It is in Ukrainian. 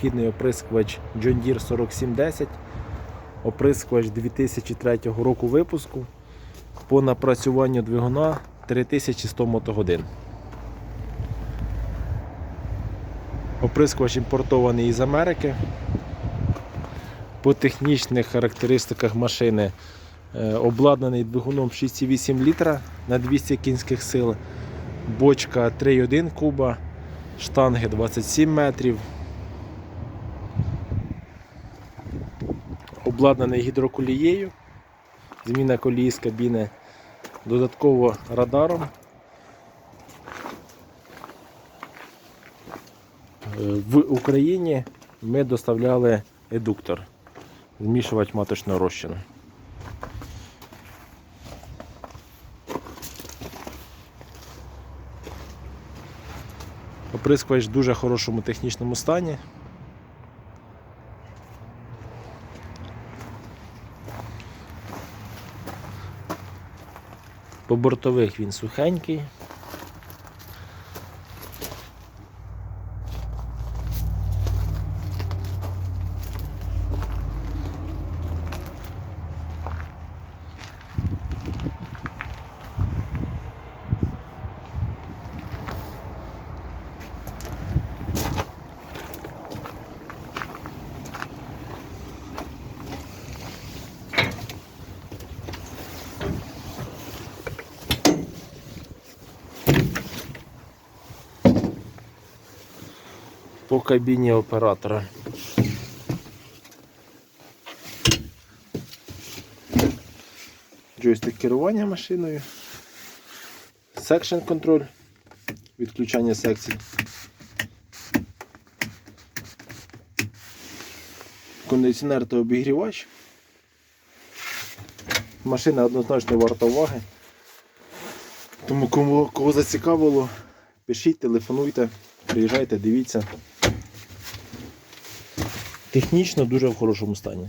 самохідний оприскувач John Deere 4710. Оприскувач 2003 року випуску. По напрацюванню двигуна 3100 мотогодин. Оприскувач імпортований із Америки. По технічних характеристиках машини е, обладнаний двигуном 6,8 літра на 200 кінських сил, бочка 3,1 куба, штанги 27 метрів. Обладнаний гідроколією, зміна колії з кабіни, додатково радаром. В Україні ми доставляли едуктор, змішувач маточного розчину. Оприскувач в дуже хорошому технічному стані. По бортових він сухенький. По кабіні оператора. Джойстик керування машиною. Секшн контроль. Відключання секцій. Кондиціонер та обігрівач. Машина однозначно варта уваги. Тому кому кого зацікавило, пишіть, телефонуйте, приїжджайте, дивіться. Технічно дуже в хорошому стані.